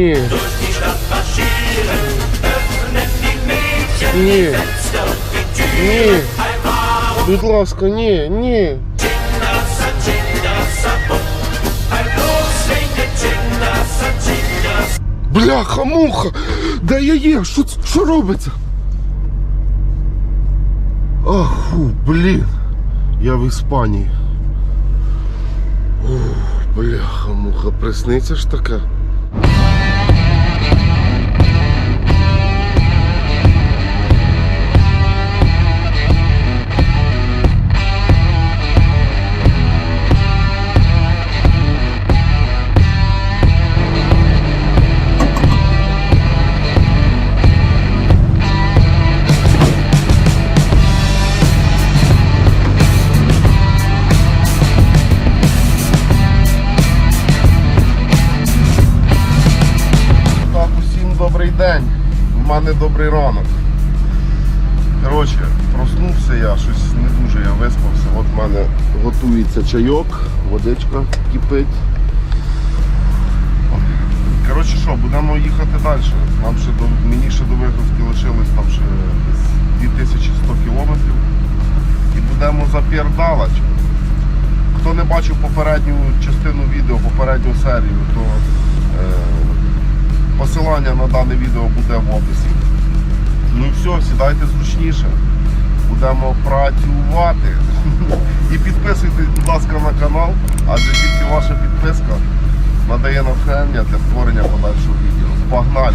Ні. Ні. Ні. Будь ласка, ні, ні. Бляха, муха! Де я є? Що, це- що робиться? Ах, фу, блін. Я в Іспанії. Ох, бляха, муха, присниться ж таке. Добрий ранок. Коротше, проснувся я, щось не дуже я виспався. От в мене готується чайок, водичка кипить. Коротше що, будемо їхати далі. Нам ще до, мені ще до вигрузки лишилось там ще 2100 кілометрів. І будемо запердалати. Хто не бачив попередню частину відео, попередню серію, то е, посилання на дане відео буде в описі. Ну і все, сідайте зручніше. Будемо працювати. І підписуйтесь, будь ласка, на канал, адже тільки ваша підписка надає натхнення для створення подальшого відео. Погнали!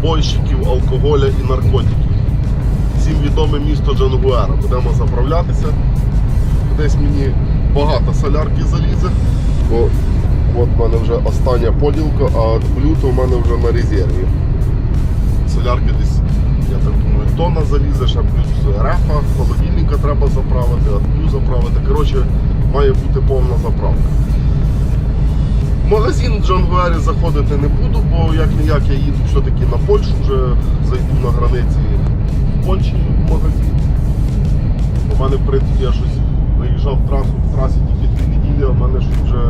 Дальнобойщиків, алкоголя і наркотиків. Всім відоме місто Джангуера. Будемо заправлятися. Десь мені багато солярки залізе. Бо от в мене вже остання поділка, а блюто в мене вже на резерві. Солярки десь, я так думаю, тонна залізе, ще плюс рефа, холодильника треба заправити, адблю заправити. Коротше, має бути повна заправка. Магазин в Джангуері заходити не буду, бо як не як я їду все-таки на Польщу, вже зайду на границі в Польщі в магазин. У мене, в принципі, я щось виїжджав в трасу, в трасі тільки дві неділі, а в мене щось вже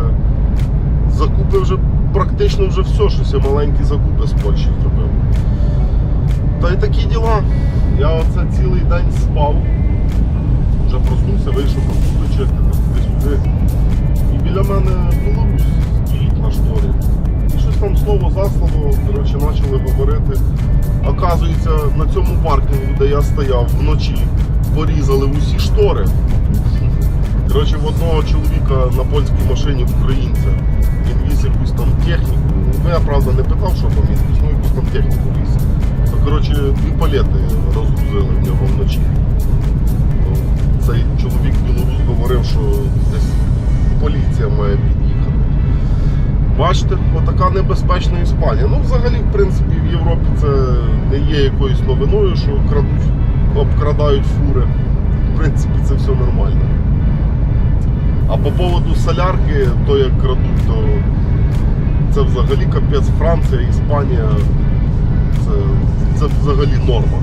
закупи вже практично вже все, щось я маленькі закупи з Польщі зробив. Та й такі діла. Я оце цілий день спав. Вже проснувся, вийшов просто чистити туди-сюди. І біля мене Білорусь слово за слово, коротше, почали говорити. Оказується, на цьому паркінгу, де я стояв вночі, порізали усі штори. Коротше, в одного чоловіка на польській машині українця. Він віз якусь там техніку. Ну я правда не питав, що там він ну якусь там техніку віз. То, коротше, дві палети розгрузили в нього вночі. Ну, Цей чоловік білорус говорив, що десь поліція має під'їхати. Бачите, отака небезпечна Іспанія. Ну, взагалі, в принципі, в Європі це не є якоюсь новиною, що крадуть, обкрадають фури. В принципі, це все нормально. А по поводу солярки, то як крадуть, то це взагалі капець Франція, Іспанія. Це, це взагалі норма.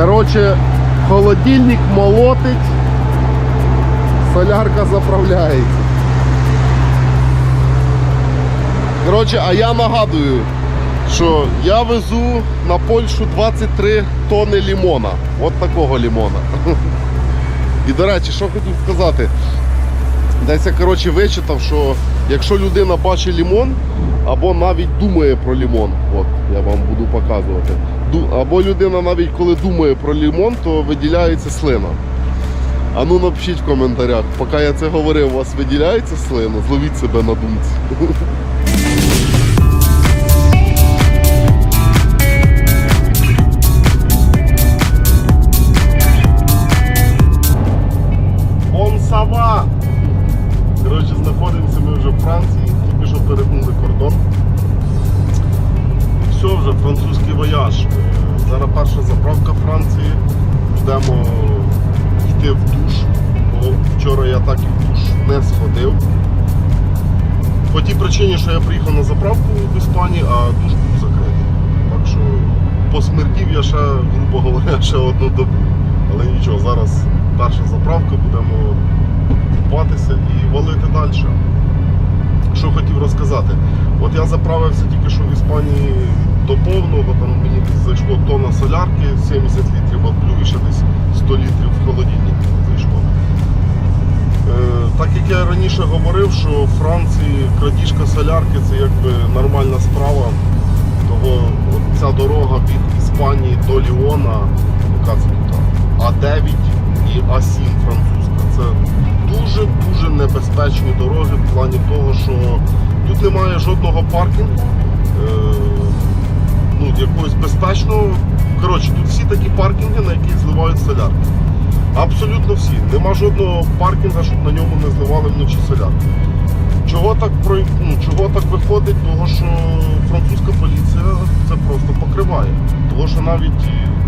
Коротше, холодильник молотить, солярка заправляється. Коротше, а я нагадую, що я везу на Польщу 23 тони лімона. От такого лімона. І до речі, що хотів сказати. Десь я коротше, вичитав, що якщо людина бачить лімон, або навіть думає про лімон, от я вам буду показувати. Або людина навіть коли думає про лімон, то виділяється слина. А ну напишіть в коментарях, поки я це говорив, у вас виділяється слина, зловіть себе на думці. ще одну добу. Але нічого, зараз перша заправка, будемо купатися і валити далі. Що хотів розказати? От я заправився тільки що в Іспанії до повного, там мені зайшло тонна солярки, 70 літрів відплю і ще десь 100 літрів в холодильник зайшло. Е, так як я раніше говорив, що в Франції крадіжка солярки це якби нормальна справа. Того ця дорога від Іспанії до Ліона, яка це тут? А9 і А7 французька. Це дуже-дуже небезпечні дороги в плані того, що тут немає жодного паркінгу, е, ну, якогось безпечного. Коротше, тут всі такі паркінги, на які зливають солярку. Абсолютно всі. Нема жодного паркінга, щоб на ньому не зливали вночі солярку. Чого так ну, чого так виходить? Того що французька поліція це просто Що навіть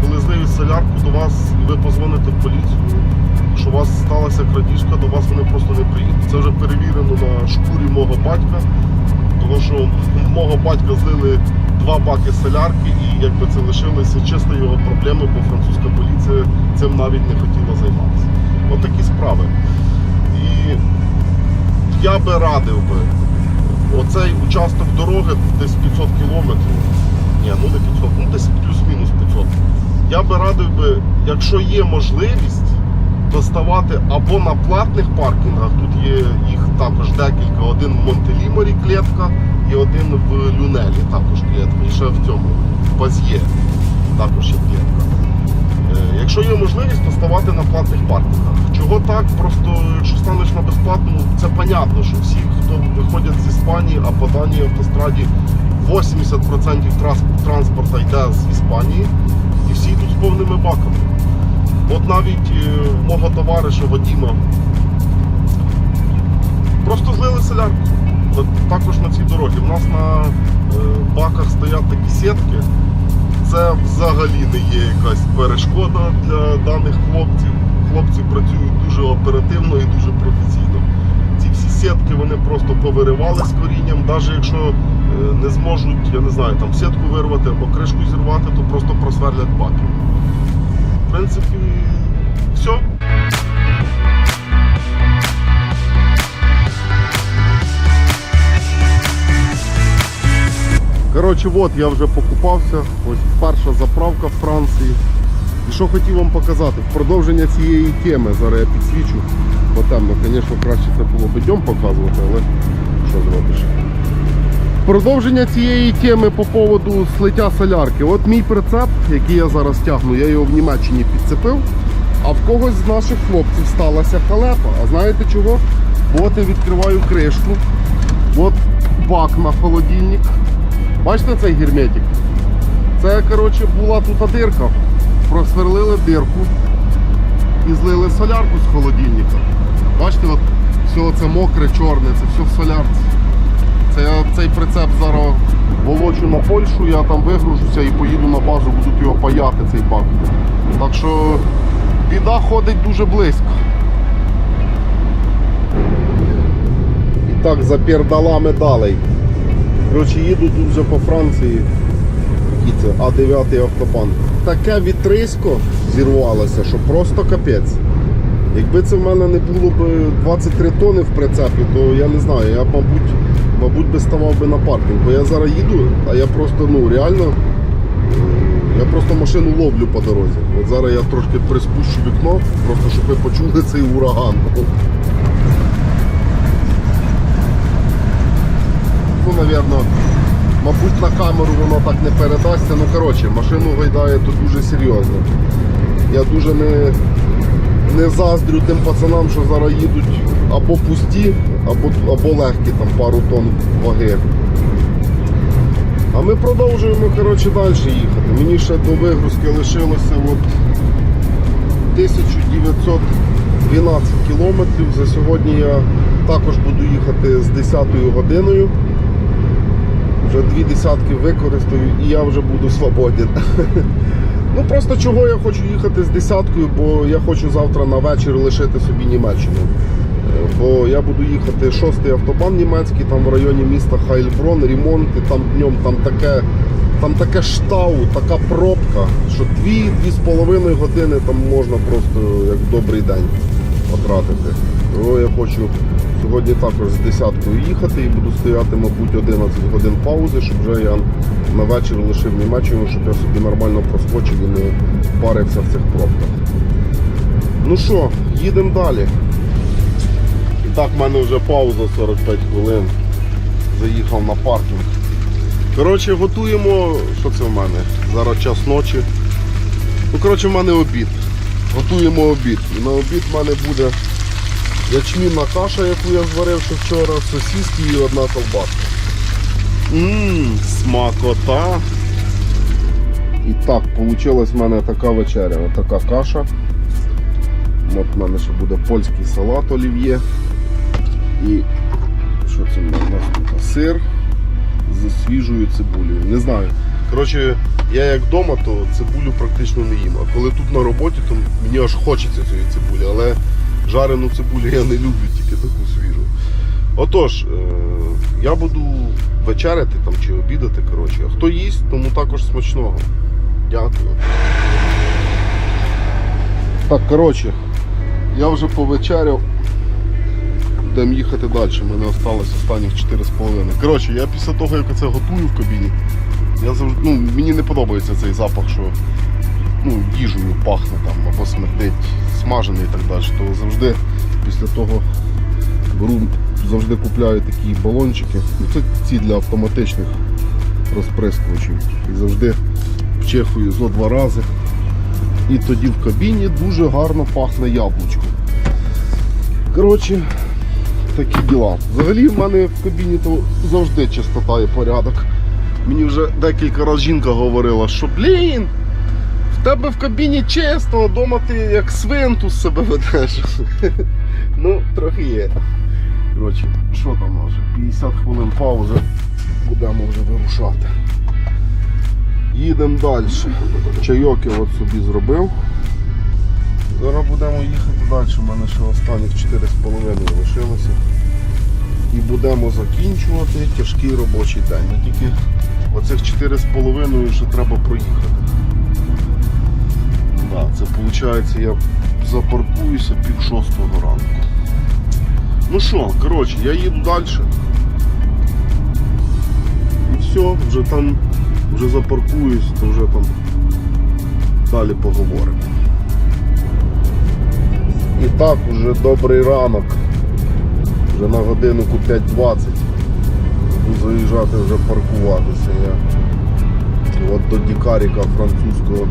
коли зливають солярку до вас ви позвоните в поліцію, що у вас сталася крадіжка, до вас вони просто не приїдуть. Це вже перевірено на шкурі мого батька. Тому що мого батька злили два баки солярки і якби це лишилося чисто його проблеми, бо французька поліція цим навіть не хотіла займатися. От такі справи. І я би радив би оцей участок дороги десь 500 кілометрів. Ні, ну не 500, ну десь плюс-мінус 500. Я би радив би, якщо є можливість, то ставати або на платних паркінгах, тут є їх також декілька, один в Монтеліморі клітка і один в Люнелі також клітка. І ще в цьому в Баз'є також є клітка. Е, Якщо є можливість, то ставати на платних паркінгах. Чого так? Просто якщо станеш на безплатному, це понятно, що всі, хто виходять з Іспанії, а по даній автостраді 80% трас- транспорту йде з Іспанії, і всі йдуть з повними баками. От навіть е, мого товариша Вадіма просто злили солярку. Також на цій дорогі. У нас на е, баках стоять такі сітки. Це взагалі не є якась перешкода для даних хлопців. Хлопці працюють дуже оперативно і дуже професійно. Ці всі сітки вони просто повиривали з корінням, навіть якщо не зможуть, я не знаю, там сітку вирвати або кришку зірвати, то просто просверлять баки. В принципі, все. Коротше, от я вже покупався. Ось перша заправка в Франції. І що хотів вам показати? В продовження цієї теми зараз я підсвічу. Бо темно, звісно, краще це було б днем показувати, але що зробиш? Продовження цієї теми по поводу слиття солярки. От мій прицеп, який я зараз тягну, я його в Німеччині підцепив. А в когось з наших хлопців сталася халепа. А знаєте чого? От я відкриваю кришку. От бак на холодильник. Бачите цей герметик? Це, коротше, була тут дирка. Просверлили дирку і злили солярку з холодильника. Бачите, от все це мокре, чорне, це все в солярці. Це я цей прицеп зараз волочу на Польщу, я там вигружуся і поїду на базу, будуть його паяти цей бак. Так що біда ходить дуже близько. І так, за пердалами далі. Коротше, їду тут вже по Франції. І це А9 автобан. Таке вітрисько зірвалася, що просто капець. Якби це в мене не було б 23 тони в прицепі, то я не знаю, я мабуть, мабуть би ставав би на паркінг. Бо я зараз їду, а я просто ну реально е, я просто машину ловлю по дорозі. От зараз я трошки приспущу вікно, просто щоб ви почули цей ураган. Ну, напевно, мабуть, на камеру воно так не передасться. Ну, коротше, машину гайдає тут дуже серйозно. Я дуже не, не заздрю тим пацанам, що зараз їдуть або пусті, або, або легкі, там пару тонн ваги. А ми продовжуємо коротше, далі їхати. Мені ще до вигрузки лишилося от 1912 кілометрів. За сьогодні я також буду їхати з 10 годиною. Вже дві десятки використаю і я вже буду свободен. Ну просто чого я хочу їхати з десяткою, бо я хочу завтра на вечір лишити собі Німеччину. Бо я буду їхати шостий автобан німецький, там в районі міста Хайльброн, ремонт, і там днем там таке, там таке штау, така пробка, що дві-дві з половиною години там можна просто як добрий день потратити. Тому я хочу сьогодні також з десяткою їхати і буду стояти, мабуть, 11 годин паузи, щоб вже я на вечір лишив Німеччину, щоб я собі нормально проскочив і не парився в цих пробках. Ну що, їдемо далі. Так, в мене вже пауза 45 хвилин. Заїхав на паркінг. Коротше, готуємо. Що це в мене? Зараз час ночі. Ну, коротше, в мене обід. Готуємо обід. І на обід в мене буде ячмінна каша, яку я зварив ще вчора, сосиски і одна ковбаска. Ммм, смакота. І так, вийшла в мене така вечеря, така каша. От в мене ще буде польський салат олів'є. І що це в нас тут? Сир з свіжою цибулею. Не знаю. Коротше, я як вдома, то цибулю практично не їм. А коли тут на роботі, то мені аж хочеться цієї цибулі, але жарену цибулю я не люблю, тільки таку свіжу. Отож, е, я буду вечеряти там чи обідати. коротше. А хто їсть, тому також смачного. Дякую. Так, коротше, я вже повечеряв. Будемо їхати далі. У мене осталось останніх 4,5. Коротше, я після того, як це готую в кабіні, я завжди, ну, мені не подобається цей запах, що ну, їжею пахне там або смердить, смажений і так далі. То завжди після того беру, завжди купляю такі балончики. Ну, Це ці для автоматичних розприскувачів. І завжди вчихую зо два рази. І тоді в кабіні дуже гарно пахне яблучко. Коротше, такі діла. Взагалі в мене в кабіні то завжди чистота і порядок. Мені вже декілька разів жінка говорила, що блін, в тебе в кабіні чисто, а вдома ти як свинтус себе ведеш. ну, трохи є. Коротше, що там може? 50 хвилин паузи. Будемо вже вирушати. Їдемо далі. Чайок я от собі зробив. Зараз будемо їхати далі. У мене ще останніх 4,5 лишилося. І будемо закінчувати тяжкий робочий день. Ну, Тільки оцих 4,5 ще треба проїхати. Да, це виходить, я запаркуюся пів шостого ранку. Ну що, коротше, я їду далі. І все, вже там вже запаркуюсь, то вже там далі поговоримо. І так, уже добрий ранок. Вже на годинку 5.20. Буду заїжджати вже паркуватися. Я от до Дікаріка французького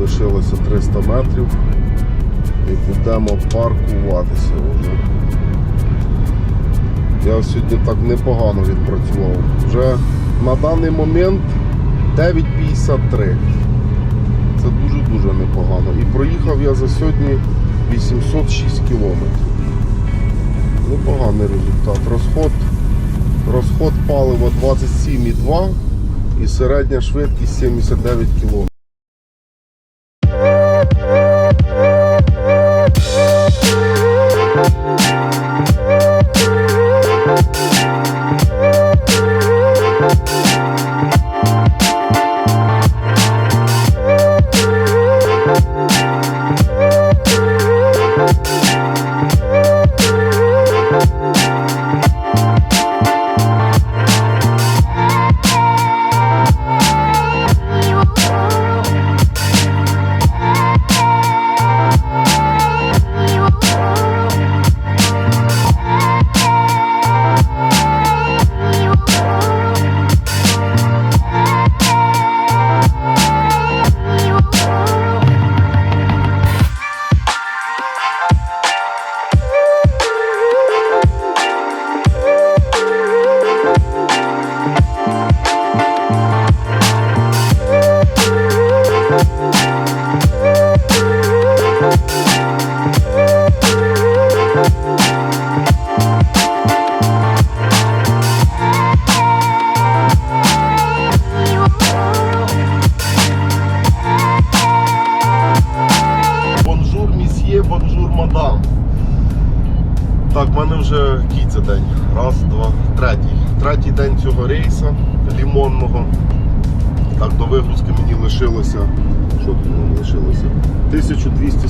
лишилося 300 метрів. І будемо паркуватися вже. Я сьогодні так непогано відпрацював. Вже на даний момент 9.53. Це дуже-дуже непогано. І проїхав я за сьогодні 806 кілометрів. Непоганий результат. Розход, розход палива 27,2 і середня швидкість 79 км.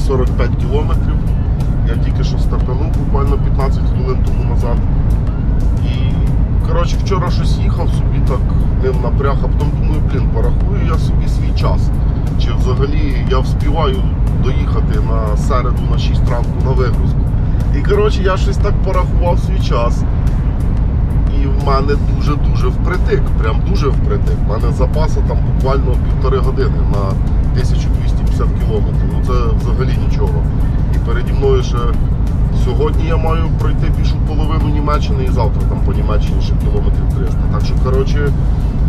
1245 кілометрів. Я тільки що стартанув буквально 15 хвилин тому назад. І коротше, вчора щось їхав собі так ним напряг, а потім думаю, блін, порахую я собі свій час. Чи взагалі я вспіваю доїхати на середу на 6 ранку на вигрузку. І коротше, я щось так порахував свій час. І в мене дуже-дуже впритик, прям дуже впритик. У мене запасу там буквально півтори години на 1250 кілометрів. Ну це взагалі нічого. І переді мною ще сьогодні я маю пройти більшу половину Німеччини і завтра там по Німеччині ще кілометрів 300. Так що, коротше,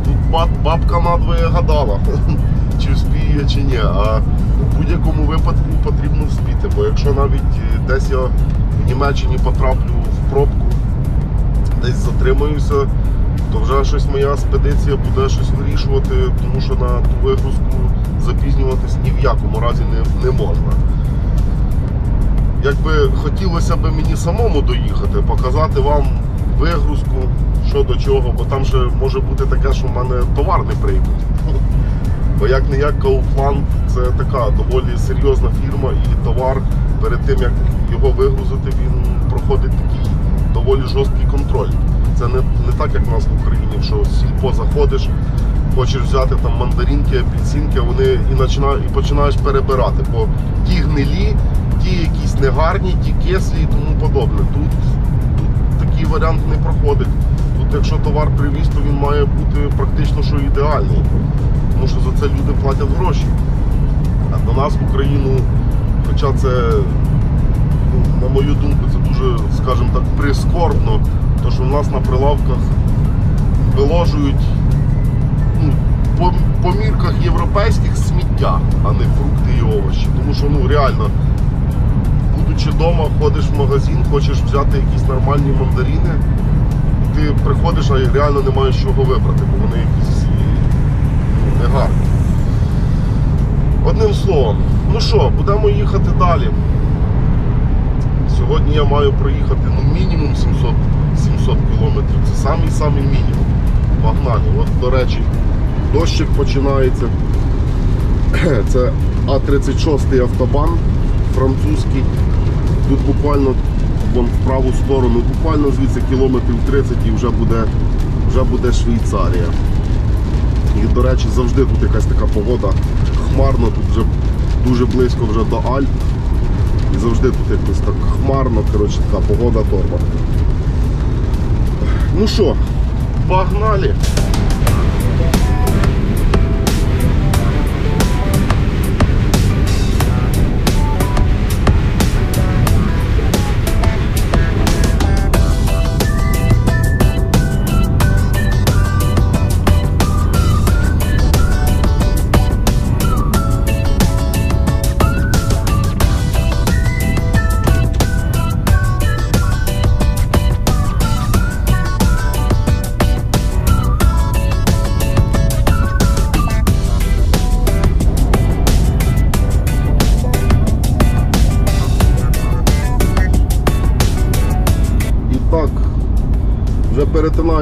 тут бабка надвоє гадала, чи вспіє, чи ні. А в будь-якому випадку потрібно вспіти. Бо якщо навіть е, десь я в Німеччині потраплю в пробку, десь затримаюся, то вже щось моя експедиція буде щось вирішувати, тому що на ту вигрузку запізнюватись ні в якому разі не, не можна. Якби хотілося б мені самому доїхати, показати вам вигрузку, що до чого, бо там ще може бути таке, що в мене товар не приймуть. Бо як не як Kaufland це така доволі серйозна фірма і товар перед тим як його вигрузити, він проходить такий доволі жорсткий контроль. Це не, не так, як в нас в Україні, що в сільпо заходиш, хочеш взяти там мандаринки, апельсинки, вони і, почина, і починаєш перебирати. Бо ті гнилі, ті якісь негарні, ті кислі і тому подобне. Тут, тут такий варіант не проходить. Тут, якщо товар привіз, то він має бути практично що ідеальний. Тому що за це люди платять гроші. А до нас в Україну, хоча це, ну, на мою думку, це дуже, скажімо так, прискорбно, то що в нас на прилавках виложують ну, по, по мірках європейських сміття, а не фрукти і овочі. Тому що ну реально, будучи вдома, ходиш в магазин, хочеш взяти якісь нормальні мандарини, ти приходиш, а реально не маєш чого вибрати, бо вони якісь ну, негарні. Одним словом, ну що, будемо їхати далі. Сьогодні я маю проїхати ну, мінімум 700, 700 кілометрів. Це самий-самий мінімум. Погнали. От, до речі, дощик починається. Це А36 автобан французький. Тут буквально вон в праву сторону, буквально звідси кілометрів 30 і вже буде, вже буде Швейцарія. І, до речі, завжди тут якась така погода хмарно, тут вже дуже близько вже до Альп. І завжди тут якось так хмарно, коротше, така погода торба. Ну що, погнали!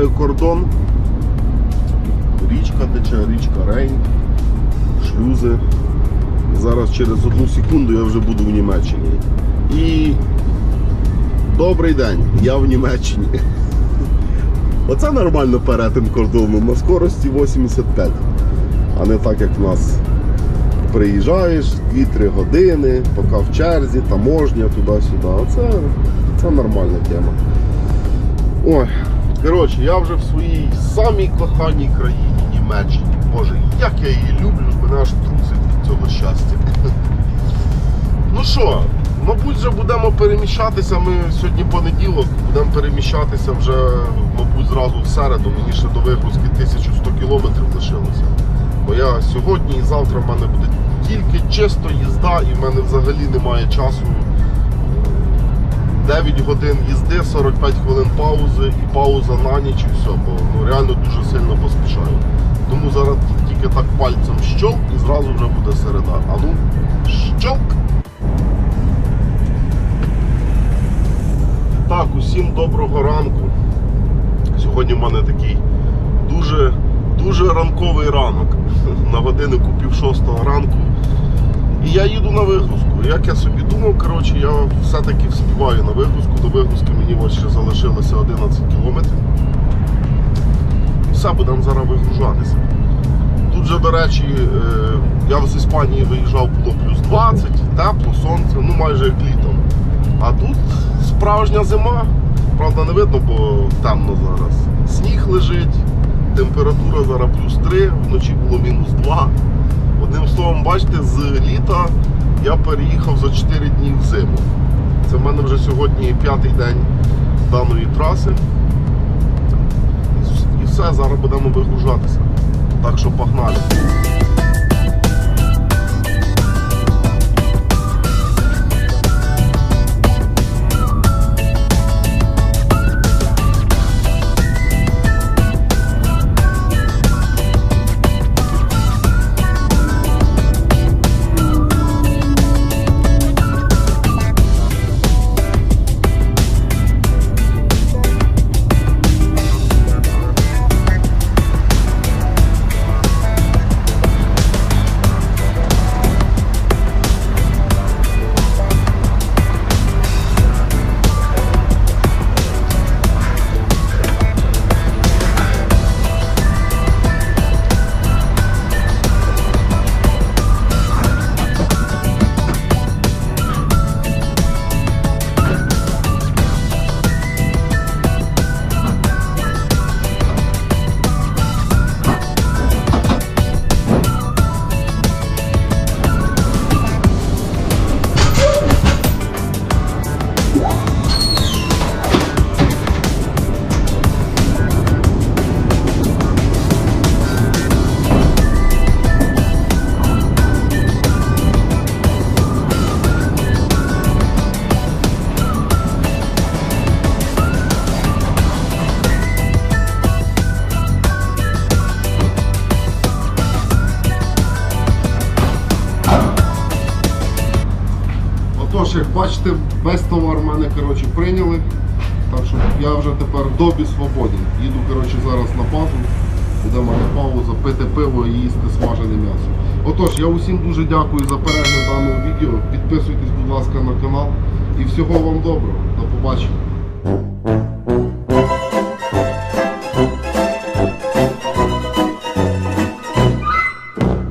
Кордон. Річка тече, річка Рейн, шлюзи. Зараз через одну секунду я вже буду в Німеччині. І добрий день, я в Німеччині. Оце нормально перетин кордону на скорості 85. А не так, як в нас приїжджаєш 2-3 години, поки в черзі, таможня, туди-сюди. Оце, це нормальна тема. Ой, коротше, я вже в своїй самій коханій країні Німеччині. Боже, як я її люблю, мене аж трусить від цього щастя. Ну що, мабуть, вже будемо переміщатися. Ми сьогодні понеділок, будемо переміщатися вже, мабуть, зразу в середу. Мені ще до вигрузки 1100 кілометрів лишилося. Бо я сьогодні і завтра в мене буде тільки чисто їзда, і в мене взагалі немає часу 9 годин їзди, 45 хвилин паузи і пауза на ніч і все, бо ну, реально дуже сильно поспішаю. Тому зараз тільки так пальцем щолк і зразу вже буде середа. А ну, щолк! Так, усім доброго ранку. Сьогодні в мене такий дуже, дуже ранковий ранок. На годиннику пів шостого ранку. І я їду на вигрузку. Як я собі думав, коротше, я все-таки вспіваю на вигрузку. До вигрузки мені ось ще залишилося 11 кілометрів. Все, будемо зараз вигружатися. Тут же, до речі, е, я з Іспанії виїжджав, було плюс 20, тепло, сонце, ну майже як літом. А тут справжня зима. Правда, не видно, бо темно зараз. Сніг лежить, температура зараз плюс 3, вночі було мінус 2. Одним словом, бачите, з літа я переїхав за 4 дні в зиму. Це в мене вже сьогодні п'ятий день даної траси. І все, зараз будемо вигружатися. Так що погнали. Як весь товар в мене коротше, прийняли. Так що я вже тепер добі свободен. Їду коротше, зараз на базу, Йдемо на паузу пити пиво і їсти смажене м'ясо. Отож, я усім дуже дякую за перегляд даного відео. Підписуйтесь, будь ласка, на канал. І всього вам доброго. До побачення.